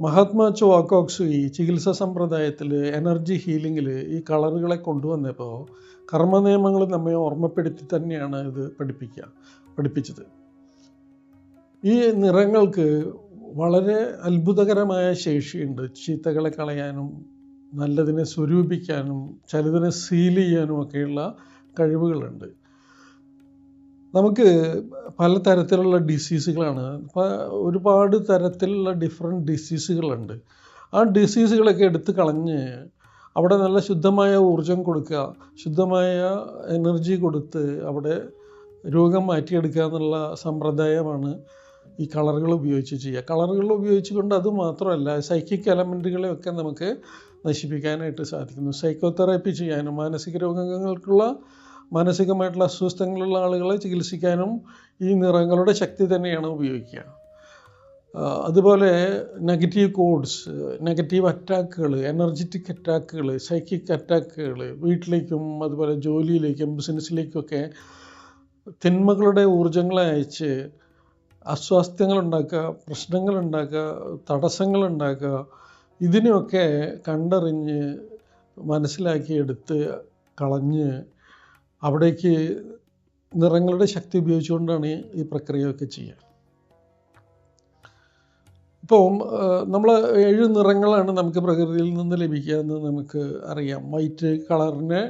മഹാത്മാ ചോക്കോക്സ് ഈ ചികിത്സാ സമ്പ്രദായത്തിൽ എനർജി ഹീലിംഗിൽ ഈ കളറുകളെ കൊണ്ടുവന്നപ്പോൾ കർമ്മ നിയമങ്ങൾ നമ്മെ ഓർമ്മപ്പെടുത്തി തന്നെയാണ് ഇത് പഠിപ്പിക്കുക പഠിപ്പിച്ചത്. ഈ നിറങ്ങൾക്ക് വളരെ അത്ഭുതകരമായ ശേഷിയുണ്ട്. ചീത്തകളെ കളയാനും നല്ലതിനെ സ്വരൂപിക്കാനും ചിലതിനെ സീൽ ചെയ്യാനും ഒക്കെയുള്ള കഴിവുകളുണ്ട്. നമുക്ക് പല തരത്തിലുള്ള ഡിസീസുകളാണ് ഒരുപാട് തരത്തിലുള്ള ഡിഫറെന്റ് ഡിസീസുകളുണ്ട് ആ ഡിസീസുകളൊക്കെ എടുത്ത് കളഞ്ഞ് അവിടെ നല്ല ശുദ്ധമായ ഊർജം കൊടുക്കുക ശുദ്ധമായ എനർജി കൊടുത്ത് അവിടെ രോഗം മാറ്റിയെടുക്കുക എന്നുള്ള സമ്പ്രദായമാണ് ഈ കളറുകൾ ഉപയോഗിച്ച് ചെയ്യുക. കളറുകൾ ഉപയോഗിച്ചുകൊണ്ട് അത് മാത്രമല്ല സൈക്കിക് എലമെന്റുകളെയൊക്കെ നമുക്ക് നശിപ്പിക്കാനായിട്ട് സാധിക്കുന്നു. സൈക്കോതെറാപ്പി ചെയ്യാനും മാനസിക രോഗങ്ങൾക്കുള്ള മാനസികമായിട്ടുള്ള അസ്വസ്ഥങ്ങളുള്ള ആളുകളെ ചികിത്സിക്കാനും ഈ നിറങ്ങളുടെ ശക്തി തന്നെയാണ് ഉപയോഗിക്കുക. അതുപോലെ നെഗറ്റീവ് കോഡ്സ് നെഗറ്റീവ് അറ്റാക്കുകൾ എനർജറ്റിക് അറ്റാക്കുകൾ സൈക്കിക് അറ്റാക്കുകൾ വീട്ടിലേക്കും അതുപോലെ ജോലിയിലേക്കും ബിസിനസ്സിലേക്കുമൊക്കെ തിന്മകളുടെ ഊർജങ്ങളെ അയച്ച് അസ്വാസ്ഥ്യങ്ങളുണ്ടാക്കുക പ്രശ്നങ്ങളുണ്ടാക്കുക തടസ്സങ്ങളുണ്ടാക്കുക ഇതിനെയൊക്കെ കണ്ടറിഞ്ഞ് മനസ്സിലാക്കിയെടുത്ത് കളഞ്ഞ് അവിടേക്ക് നിറങ്ങളുടെ ശക്തി ഉപയോഗിച്ചുകൊണ്ടാണ് ഈ പ്രക്രിയയൊക്കെ ചെയ്യുക. ഇപ്പോൾ നമ്മൾ ഏഴ് നിറങ്ങളാണ് നമുക്ക് പ്രകൃതിയിൽ നിന്ന് ലഭിക്കുക എന്ന് നമുക്ക് അറിയാം. വൈറ്റ് കളറിനെ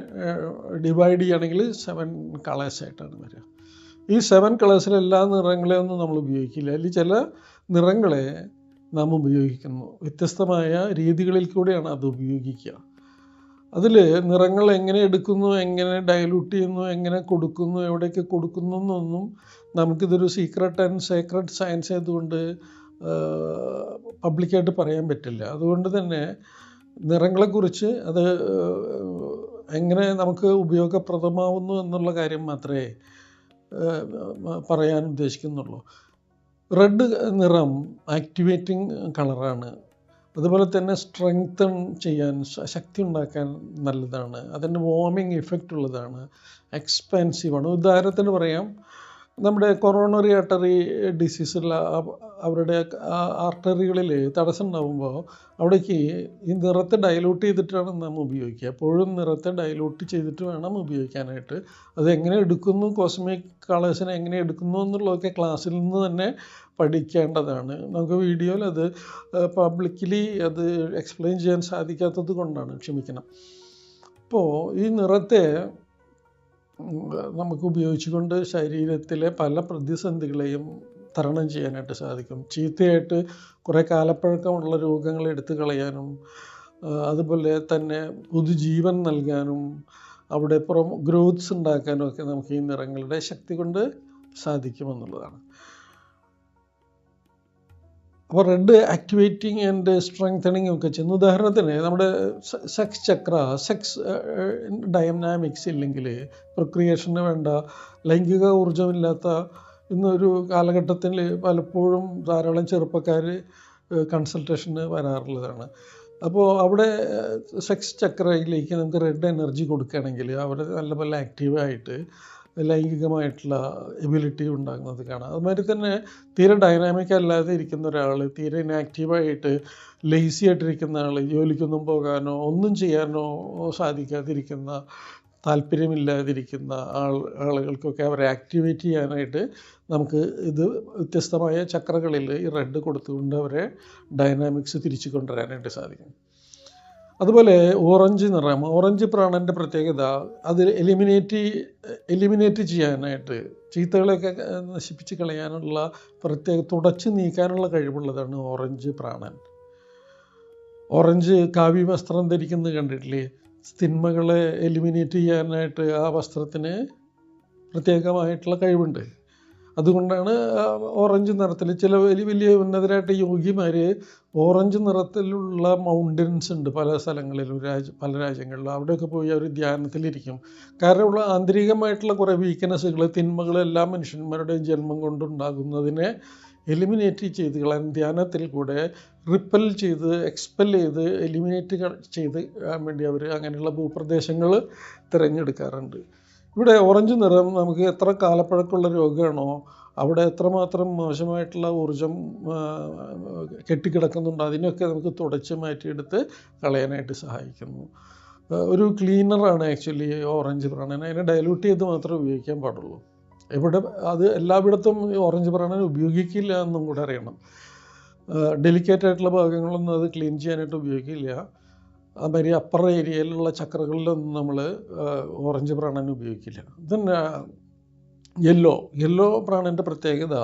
ഡിവൈഡ് ചെയ്യുകയാണെങ്കിൽ സെവൻ കളേഴ്സായിട്ടാണ് വരിക. ഈ സെവൻ കളേഴ്സിൽ എല്ലാ നിറങ്ങളെയൊന്നും നമ്മൾ ഉപയോഗിക്കില്ല. അതിൽ ചില നിറങ്ങളെ നാം ഉപയോഗിക്കുന്നു. വ്യത്യസ്തമായ രീതികളിൽ കൂടെയാണ് അത് ഉപയോഗിക്കുക. അതിൽ നിറങ്ങൾ എങ്ങനെ എടുക്കുന്നു എങ്ങനെ ഡൈലൂട്ട് ചെയ്യുന്നു എങ്ങനെ കൊടുക്കുന്നു എവിടെയൊക്കെ കൊടുക്കുന്നു എന്നൊന്നും നമുക്കിതൊരു സീക്രട്ട് ആൻഡ് സീക്രട്ട് സയൻസ് ആയതുകൊണ്ട് പബ്ലിക്കായിട്ട് പറയാൻ പറ്റില്ല. അതുകൊണ്ട് തന്നെ നിറങ്ങളെക്കുറിച്ച് അത് എങ്ങനെ നമുക്ക് ഉപയോഗപ്രദമാവുന്നു എന്നുള്ള കാര്യം മാത്രമേ പറയാൻ ഉദ്ദേശിക്കുന്നുള്ളൂ. റെഡ് നിറം ആക്ടിവേറ്റിംഗ് കളറാണ് അതുപോലെ തന്നെ സ്ട്രെങ്തൺ ചെയ്യാൻ ശക്തി ഉണ്ടാക്കാൻ നല്ലതാണ്. അതിന് വാമിങ് ഇഫക്റ്റ് ഉള്ളതാണ്. എക്സ്പെൻസീവാണ് ഉദാഹരണത്തിന് പറയാം നമ്മുടെ കൊറോണറി ആർട്ടറി ഡിസീസുള്ള അവരുടെ ആർട്ടറികളിൽ തടസ്സം ഉണ്ടാകുമ്പോൾ അവിടേക്ക് ഈ നിറത്തെ ഡയലൂട്ട് ചെയ്തിട്ടാണ് നമ്മൾ ഉപയോഗിക്കുക. എപ്പോഴും നിറത്തെ ഡയലൂട്ട് ചെയ്തിട്ട് വേണം ഉപയോഗിക്കാനായിട്ട്. അത് എങ്ങനെ എടുക്കുന്നു കോസ്മിക് കളേഴ്സിനെ എങ്ങനെ എടുക്കുന്നു എന്നുള്ളതൊക്കെ ക്ലാസ്സിൽ നിന്ന് തന്നെ പഠിക്കേണ്ടതാണ്. നമുക്ക് വീഡിയോയിൽ അത് പബ്ലിക്കലി അത് എക്സ്പ്ലെയിൻ ചെയ്യാൻ സാധിക്കാത്തത് കൊണ്ടാണ് ക്ഷമിക്കണം. അപ്പോൾ ഈ നിറത്തെ നമുക്ക് ഉപയോഗിച്ചുകൊണ്ട് ശരീരത്തിലെ പല പ്രതിസന്ധികളെയും തരണം ചെയ്യാനായിട്ട് സാധിക്കും. ചീത്തയായിട്ട് കുറേ കാലപ്പഴക്കമുള്ള രോഗങ്ങൾ എടുത്തു കളയാനും അതുപോലെ തന്നെ പുതുജീവൻ നൽകാനും അവിടെ പുറം ഗ്രോത്ത്സ് ഉണ്ടാക്കാനും ഒക്കെ നമുക്ക് ഈ നിറങ്ങളുടെ ശക്തി കൊണ്ട് സാധിക്കുമെന്നുള്ളതാണ്. അപ്പോൾ റെഡ് ആക്ടിവേറ്റിംഗ് ആൻഡ് സ്ട്രെങ്തനിങ് ഒക്കെ ചെയ്യുന്നു. ഉദാഹരണത്തിന് നമ്മുടെ സെക്സ് ചക്ര സെക്സ് ഡയനാമിക്സ് ഇല്ലെങ്കിൽ പ്രക്രിയേഷന് വേണ്ട ലൈംഗിക ഊർജമില്ലാത്ത ഇന്നൊരു കാലഘട്ടത്തിൽ പലപ്പോഴും ധാരാളം ചെറുപ്പക്കാർ കൺസൾട്ടേഷന് വരാറുള്ളതാണ്. അപ്പോൾ അവിടെ സെക്സ് ചക്രയിലേക്ക് നമുക്ക് റെഡ് എനർജി കൊടുക്കുകയാണെങ്കിൽ അവിടെ നല്ല പോലെ ആക്റ്റീവായിട്ട് ലൈംഗികമായിട്ടുള്ള എബിലിറ്റി ഉണ്ടാകുന്നത് കാണാം. അതുമാതിരി തന്നെ തീരെ ഡൈനാമിക് അല്ലാതെ ഇരിക്കുന്ന ഒരാൾ തീരെ ഇനാക്റ്റീവായിട്ട് ലേസി ആയിട്ടിരിക്കുന്ന ആൾ ജോലിക്കൊന്നും പോകാനോ ഒന്നും ചെയ്യാനോ സാധിക്കാതിരിക്കുന്ന താല്പര്യമില്ലാതിരിക്കുന്ന ആൾ ആളുകൾക്കൊക്കെ അവരെ ആക്ടിവേറ്റ് ചെയ്യാനായിട്ട് നമുക്ക് ഇത് വ്യത്യസ്തമായ ചക്രകളിൽ ഈ റെഡ് കൊടുത്തുകൊണ്ട് അവരെ ഡൈനാമിക്സ് തിരിച്ചു കൊണ്ടുവരാനായിട്ട് സാധിക്കും. അതുപോലെ ഓറഞ്ച് നിറം ഓറഞ്ച് പ്രാണന്റെ പ്രത്യേകത അത് എലിമിനേറ്റ് എലിമിനേറ്റ് ചെയ്യാനായിട്ട് ചീത്തകളെയൊക്കെ നശിപ്പിച്ച് കളയാനുള്ള പ്രത്യേക തുടച്ച് നീക്കാനുള്ള കഴിവുള്ളതാണ് ഓറഞ്ച് പ്രാണൻ. ഓറഞ്ച് കാവ്യ വസ്ത്രം ധരിക്കുന്നത് കണ്ടിട്ടില്ലേ? തിന്മകളെ എലിമിനേറ്റ് ചെയ്യാനായിട്ട് ആ വസ്ത്രത്തിന് പ്രത്യേകമായിട്ടുള്ള കഴിവുണ്ട്. അതുകൊണ്ടാണ് ഓറഞ്ച് നിറത്തിൽ ചില വലിയ വലിയ ഉന്നതരായിട്ട് യോഗിമാർ ഓറഞ്ച് നിറത്തിലുള്ള മൗണ്ടൻസ് ഉണ്ട് പല സ്ഥലങ്ങളിലും രാജ പല രാജ്യങ്ങളിലും. അവിടെയൊക്കെ പോയി അവർ ധ്യാനത്തിലിരിക്കും. കാരണം ഉള്ള ആന്തരികമായിട്ടുള്ള കുറേ വീക്ക്നെസ്സുകൾ തിന്മകളെല്ലാം മനുഷ്യന്മാരുടെയും ജന്മം കൊണ്ടുണ്ടാകുന്നതിനെ എലിമിനേറ്റ് ചെയ്ത് കളയാൻ ധ്യാനത്തിൽ കൂടെ റിപ്പൽ ചെയ്ത് എക്സ്പെൽ ചെയ്ത് എലിമിനേറ്റ് ചെയ്ത് വേണ്ടി അവർ അങ്ങനെയുള്ള ഭൂപ്രദേശങ്ങൾ തിരഞ്ഞെടുക്കാറുണ്ട്. ഇവിടെ ഓറഞ്ച് നിറം നമുക്ക് എത്ര കാലപ്പഴക്കമുള്ള രോഗമാണോ അവിടെ എത്രമാത്രം മോശമായിട്ടുള്ള ഊർജം കെട്ടിക്കിടക്കുന്നുണ്ടോ അതിനൊക്കെ നമുക്ക് തുടച്ച് മാറ്റിയെടുത്ത് കളയാനായിട്ട് സഹായിക്കുന്നു. ഒരു ക്ലീനറാണ് ആക്ച്വലി ഓറഞ്ച് പ്രാണൻ അതിനെ ഡയലൂട്ട് ചെയ്ത് മാത്രമേ ഉപയോഗിക്കാൻ പാടുള്ളൂ. ഇവിടെ അത് എല്ലായിടത്തും ഓറഞ്ച് പ്രാണൻ ഉപയോഗിക്കില്ല എന്നും കൂടെ അറിയണം. ഡെലിക്കേറ്റ് ആയിട്ടുള്ള ഭാഗങ്ങളൊന്നും അത് ക്ലീൻ ചെയ്യാനായിട്ട് ഉപയോഗിക്കില്ല. അതുമാതിരി അപ്പർ ഏരിയയിലുള്ള ചക്രകളിലൊന്നും നമ്മൾ ഓറഞ്ച് പ്രാണൻ ഉപയോഗിക്കില്ല. തന്നെ യെല്ലോ യെല്ലോ പ്രാണന്റെ പ്രത്യേകത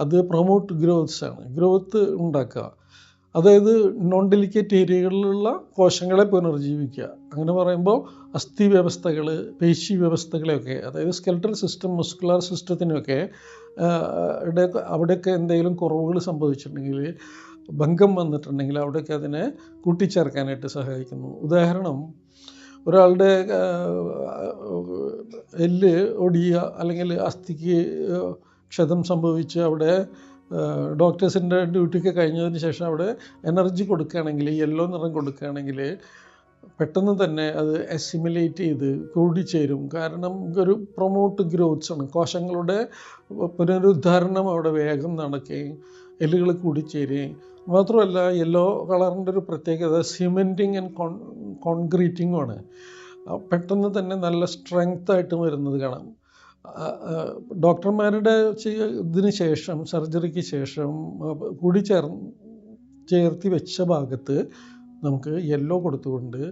അത് പ്രൊമോട്ട് ഗ്രോത്ത്സ് ആണ്. ഗ്രോത്ത് ഉണ്ടാക്കുക. അതായത് നോൺ ഡെലിക്കേറ്റ് ഏരിയകളിലുള്ള കോശങ്ങളെ പുനർജീവിക്കുക. അങ്ങനെ പറയുമ്പോൾ അസ്ഥി വ്യവസ്ഥകൾ പേശി വ്യവസ്ഥകളെയൊക്കെ അതായത് സ്കെൽട്ടൽ സിസ്റ്റം മസ്കുലാർ സിസ്റ്റത്തിനൊക്കെ അവിടെയൊക്കെ എന്തെങ്കിലും കുറവുകൾ സംഭവിച്ചിട്ടുണ്ടെങ്കിൽ ഭംഗം വന്നിട്ടുണ്ടെങ്കിൽ അവിടെയൊക്കെ അതിനെ കൂട്ടിച്ചേർക്കാനായിട്ട് സഹായിക്കുന്നു. ഉദാഹരണം ഒരാളുടെ എല്ല് ഒടിയ അല്ലെങ്കിൽ അസ്ഥിക്ക് ക്ഷതം സംഭവിച്ച് അവിടെ ഡോക്ടേഴ്സിന്റെ ഡ്യൂട്ടിയൊക്കെ കഴിഞ്ഞതിന് ശേഷം അവിടെ എനർജി കൊടുക്കുകയാണെങ്കിൽ യെല്ലോ നിറം കൊടുക്കുകയാണെങ്കിൽ പെട്ടെന്ന് തന്നെ അത് അസിമുലേറ്റ് ചെയ്ത് കൂടിച്ചേരും. കാരണം ഒരു പ്രൊമോട്ട് ഗ്രോത്ത്സ് ആണ്. കോശങ്ങളുടെ പുനരുദ്ധാരണം അവിടെ വേഗം നടക്കുകയും എല്ലുകൾ കൂടിച്ചേരുകയും മാത്രമല്ല യെല്ലോ കളറിന്റെ ഒരു പ്രത്യേകത സിമെന്റിങ് ആൻഡ് കോൺ കോൺക്രീറ്റിങ്ങും ആണ്. പെട്ടെന്ന് തന്നെ നല്ല സ്ട്രെങ്ത് ആയിട്ട് വരുന്നത് കാണാം. ഡോക്ടർമാരുടെ ഇതിന് ശേഷം സർജറിക്ക് ശേഷം കൂടി ചേർ ചേർത്തി വെച്ച ഭാഗത്ത് നമുക്ക് യെല്ലോ കൊടുത്തുകൊണ്ട്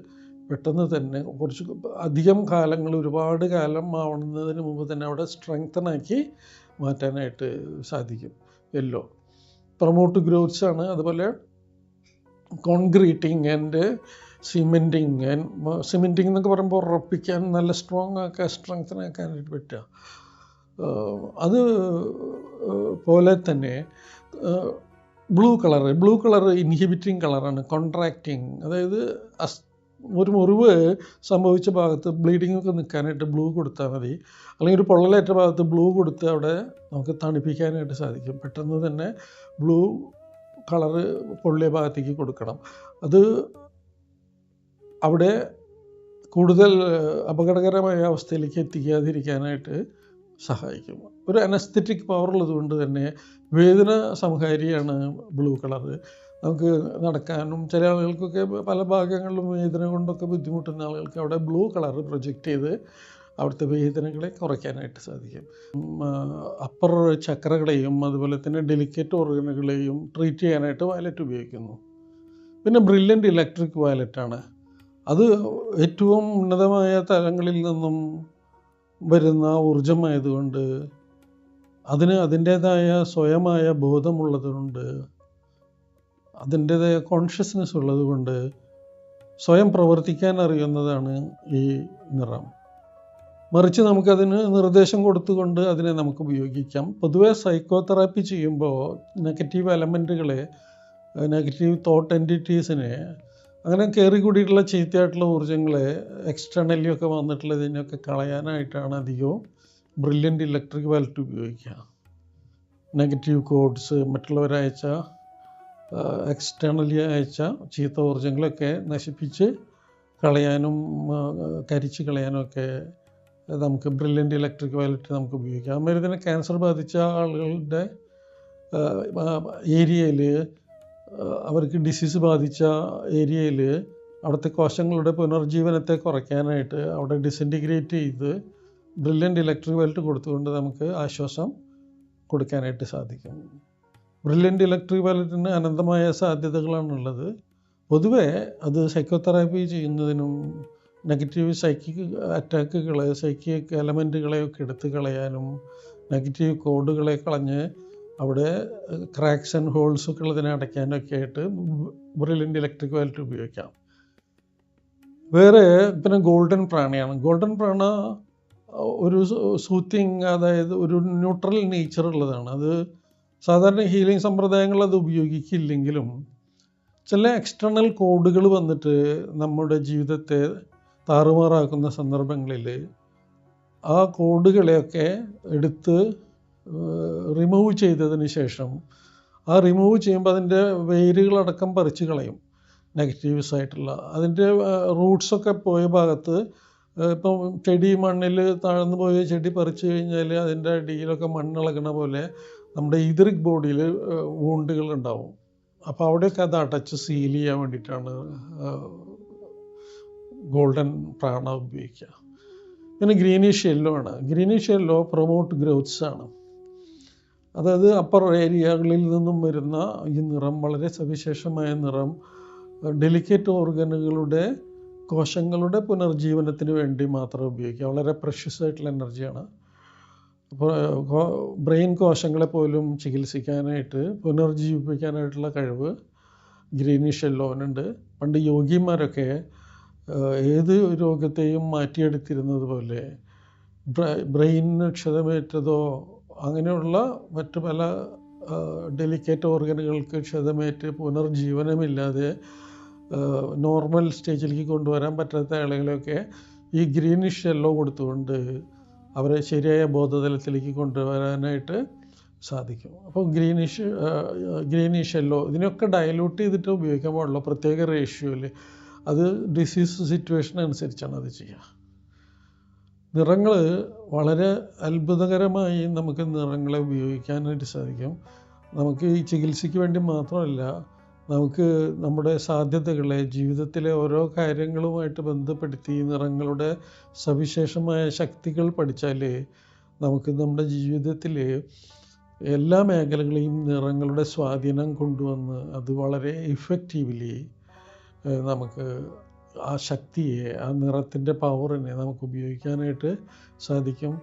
പെട്ടെന്ന് തന്നെ കുറച്ച് അധികം കാലങ്ങൾ ഒരുപാട് കാലം ആവുന്നതിന് മുമ്പ് തന്നെ അവിടെ സ്ട്രെങ്തനാക്കി മാറ്റാനായിട്ട് സാധിക്കും യെല്ലോ പ്രൊമോട്ട് ഗ്രോത്ത്സ് ആണ്. അതുപോലെ concreting and cementing and cementing എന്നൊക്കെ പറയുമ്പോൾ ഉറപ്പിക്കാൻ നല്ല സ്ട്രോങ് ആക്കാൻ സ്ട്രെങ്തനാക്കാനായിട്ട് പറ്റുക. അത് പോലെ തന്നെ blue colour blue colour inhibiting കളറാണ് കോൺട്രാക്റ്റിംഗ് അതായത് അസ് ഒരു മുറിവ് സംഭവിച്ച ഭാഗത്ത് ബ്ലീഡിംഗ് ഒക്കെ നിൽക്കാനായിട്ട് ബ്ലൂ കൊടുത്താൽ മതി. അല്ലെങ്കിൽ ഒരു പൊള്ളലേറ്റ ഭാഗത്ത് ബ്ലൂ കൊടുത്ത് അവിടെ നമുക്ക് തണുപ്പിക്കാനായിട്ട് സാധിക്കും. പെട്ടെന്ന് തന്നെ ബ്ലൂ കളറ് പൊള്ളിയ ഭാഗത്തേക്ക് കൊടുക്കണം. അത് അവിടെ കൂടുതൽ അപകടകരമായ അവസ്ഥയിലേക്ക് എത്തിക്കാതിരിക്കാനായിട്ട് സഹായിക്കും. ഒരു അനസ്തറ്റിക് പവർ ഉള്ളതുകൊണ്ട് തന്നെ വേദന സംഹാരിയാണ് ബ്ലൂ കളർ നമുക്ക് നടക്കാനും ചില ആളുകൾക്കൊക്കെ പല ഭാഗങ്ങളിലും വേദന കൊണ്ടൊക്കെ ബുദ്ധിമുട്ടുന്ന ആളുകൾക്ക് അവിടെ ബ്ലൂ കളർ പ്രൊജക്റ്റ് ചെയ്ത് അവിടുത്തെ വേദനകളെ കുറയ്ക്കാനായിട്ട് സാധിക്കും. അപ്പർ ചക്രകളെയും അതുപോലെ തന്നെ ഡെലിക്കേറ്റ് ഓർഗനുകളെയും ട്രീറ്റ് ചെയ്യാനായിട്ട് വയലറ്റ് ഉപയോഗിക്കുന്നു. പിന്നെ ബ്രില്യന്റ് ഇലക്ട്രിക് വയലറ്റാണ് അത് ഏറ്റവും ഉന്നതമായ തലങ്ങളിൽ നിന്നും വരുന്ന ഊർജമായതുകൊണ്ട് അതിന് അതിന്റേതായ സ്വയമായ ബോധമുള്ളതുകൊണ്ട് അതിന്റേതായ കോൺഷ്യസ്നെസ് ഉള്ളതുകൊണ്ട് സ്വയം പ്രവർത്തിക്കാൻ അറിയുന്നതാണ് ഈ നിറം. മറിച്ച് നമുക്കതിന് നിർദ്ദേശം കൊടുത്തുകൊണ്ട് അതിനെ നമുക്ക് ഉപയോഗിക്കാം. പൊതുവേ സൈക്കോതെറാപ്പി ചെയ്യുമ്പോൾ നെഗറ്റീവ് എലമെന്റുകളെ നെഗറ്റീവ് തോട്ട് എന്റിറ്റീസിനെ അങ്ങനെ കയറി കൂടിയിട്ടുള്ള ചീത്തയായിട്ടുള്ള ഊർജങ്ങളെ എക്സ്റ്റേണലി ഒക്കെ വന്നിട്ടുള്ള ഇതിനൊക്കെ കളയാനായിട്ടാണ് അധികവും ബ്രില്യന്റ് ഇലക്ട്രിക് വാലറ്റ് ഉപയോഗിക്കുക. നെഗറ്റീവ് കോഡ്സ് മറ്റുള്ളവരയച്ച എക്സ്റ്റേണലി അയച്ച ചീത്ത ഊർജങ്ങളൊക്കെ നശിപ്പിച്ച് കളയാനും കരിച്ച് കളയാനും ഒക്കെ നമുക്ക് ബ്രില്യന്റ് ഇലക്ട്രിക് വയലറ്റ് നമുക്ക് ഉപയോഗിക്കാം. അതുമാതിരി തന്നെ ക്യാൻസർ ബാധിച്ച ആളുകളുടെ ഏരിയയിൽ അവർക്ക് ഡിസീസ് ബാധിച്ച ഏരിയയിൽ അവിടുത്തെ കോശങ്ങളുടെ പുനർജീവനത്തെ കുറയ്ക്കാനായിട്ട് അവിടെ ഡിസിന്റിഗ്രേറ്റ് ചെയ്ത് ബ്രില്യന്റ് ഇലക്ട്രിക് വെൽറ്റ് കൊടുത്തുകൊണ്ട് നമുക്ക് ആശ്വാസം കൊടുക്കാനായിട്ട് സാധിക്കും. ബ്രില്യന്റ് ഇലക്ട്രിക് വയലറ്റിന് അനന്തമായ സാധ്യതകളാണുള്ളത്. പൊതുവേ അത് സൈക്കോതെറാപ്പി ചെയ്യുന്നതിനും നെഗറ്റീവ് സൈക്കിക് അറ്റാക്കുകൾ സൈക്കിക് എലമെന്റുകളെയൊക്കെ എടുത്തു കളയാനും നെഗറ്റീവ് കോഡുകളെ കളഞ്ഞ് അവിടെ ക്രാക്സ് ആൻഡ് ഹോൾസ് ഒക്കെ ഉള്ളതിനെ അടയ്ക്കാനൊക്കെ ആയിട്ട് ബ്രില്യന്റ് ഇലക്ട്രിക് വാലറ്റ് ഉപയോഗിക്കാം. വേറെ പിന്നെ ഗോൾഡൻ പ്രാണയാണ്. ഗോൾഡൻ പ്രാണ ഒരു സൂത്തിങ് അതായത് ഒരു ന്യൂട്രൽ നേച്ചർ ഉള്ളതാണ്. അത് സാധാരണ ഹീലിംഗ് സമ്പ്രദായങ്ങൾ അത് ഉപയോഗിക്കില്ലെങ്കിലും ചില എക്സ്റ്റേണൽ കോഡുകൾ വന്നിട്ട് നമ്മുടെ ജീവിതത്തെ താറുമാറാക്കുന്ന സന്ദർഭങ്ങളിൽ ആ കോഡുകളെയൊക്കെ എടുത്ത് റിമൂവ് ചെയ്തതിന് ശേഷം ആ റിമൂവ് ചെയ്യുമ്പോൾ അതിന്റെ വേരുകളടക്കം പറിച്ചു കളയും. നെഗറ്റീവ്സ് ആയിട്ടുള്ള. അതിന്റെ റൂട്ട്സൊക്കെ പോയ ഭാഗത്ത് ഇപ്പം ചെടി മണ്ണിൽ താഴ്ന്നു പോയ ചെടി പറിച്ചു കഴിഞ്ഞാൽ അതിന്റെ അടിയിലൊക്കെ മണ്ണിളകണ പോലെ നമ്മുടെ ഇതറിക് ബോഡിയിൽ വൂണ്ടുകൾ ഉണ്ടാവും. അപ്പോൾ അവിടെയൊക്കെ അത് അടച്ച് സീൽ ചെയ്യാൻ വേണ്ടിയിട്ടാണ് ഗോൾഡൻ പ്രാണ ഉപയോഗിക്കുക. പിന്നെ ഗ്രീനിഷ് യെല്ലോ ആണ്. ഗ്രീനിഷ് യെല്ലോ പ്രൊമോട്ട് ഗ്രോത്ത്സ് ആണ്. അതായത് അപ്പർ ഏരിയകളിൽ നിന്നും വരുന്ന ഈ നിറം വളരെ സവിശേഷമായ നിറം ഡെലിക്കേറ്റ് ഓർഗനുകളുടെ കോശങ്ങളുടെ പുനർജീവനത്തിന് വേണ്ടി മാത്രം ഉപയോഗിക്കുക. വളരെ പ്രഷ്യസ് ആയിട്ടുള്ള എനർജിയാണ് അപ്പോൾ ബ്രെയിൻ കോശങ്ങളെ പോലും ചികിത്സിക്കാനായിട്ട് പുനർജീവിപ്പിക്കാനായിട്ടുള്ള കഴിവ് ഗ്രീനിഷ് യെല്ലോനുണ്ട് പണ്ട് യോഗിമാരൊക്കെ ഏത് രോഗത്തെയും മാറ്റിയെടുത്തിരുന്നത് പോലെ ബ്രെയിനിന് ക്ഷതമേറ്റതോ അങ്ങനെയുള്ള മറ്റു പല ഡെലിക്കേറ്റ് ഓർഗനുകൾക്ക് ക്ഷതമേറ്റ് പുനർജീവനമില്ലാതെ നോർമൽ സ്റ്റേജിലേക്ക് കൊണ്ടുവരാൻ പറ്റാത്ത ആളുകളെയൊക്കെ ഈ ഗ്രീനിഷ് യെല്ലോ കൊടുത്തുകൊണ്ട് അവരെ ശരിയായ ബോധതലത്തിലേക്ക് കൊണ്ടുവരാനായിട്ട് സാധിക്കും. അപ്പോൾ ഗ്രീനിഷ് ഗ്രീനിഷ് യെല്ലോ ഇതിനൊക്കെ ഡയലൂട്ട് ചെയ്തിട്ട് ഉപയോഗിക്കാൻ പാടുള്ളൂ പ്രത്യേക റേഷ്യോയിൽ അത് ഡിസീസ് സിറ്റുവേഷൻ അനുസരിച്ചാണ് അത് ചെയ്യുക. നിറങ്ങൾ വളരെ അത്ഭുതകരമായി നമുക്ക് നിറങ്ങളെ ഉപയോഗിക്കാനായിട്ട് സാധിക്കും. നമുക്ക് ഈ ചികിത്സയ്ക്ക് വേണ്ടി മാത്രമല്ല നമുക്ക് നമ്മുടെ സാധ്യതകളെ ജീവിതത്തിലെ ഓരോ കാര്യങ്ങളുമായിട്ട് ബന്ധപ്പെടുത്തി നിറങ്ങളുടെ സവിശേഷമായ ശക്തികൾ പഠിച്ചാൽ നമുക്ക് നമ്മുടെ ജീവിതത്തിൽ എല്ലാ മേഖലകളെയും നിറങ്ങളുടെ സ്വാധീനം കൊണ്ടുവന്ന് അത് വളരെ ഇഫക്റ്റീവ്ലി നമുക്ക് ആ ശക്തിയെ ആ നിറത്തിന്റെ പവറിനെ നമുക്ക് ഉപയോഗിക്കാനായിട്ട് സാധിക്കും.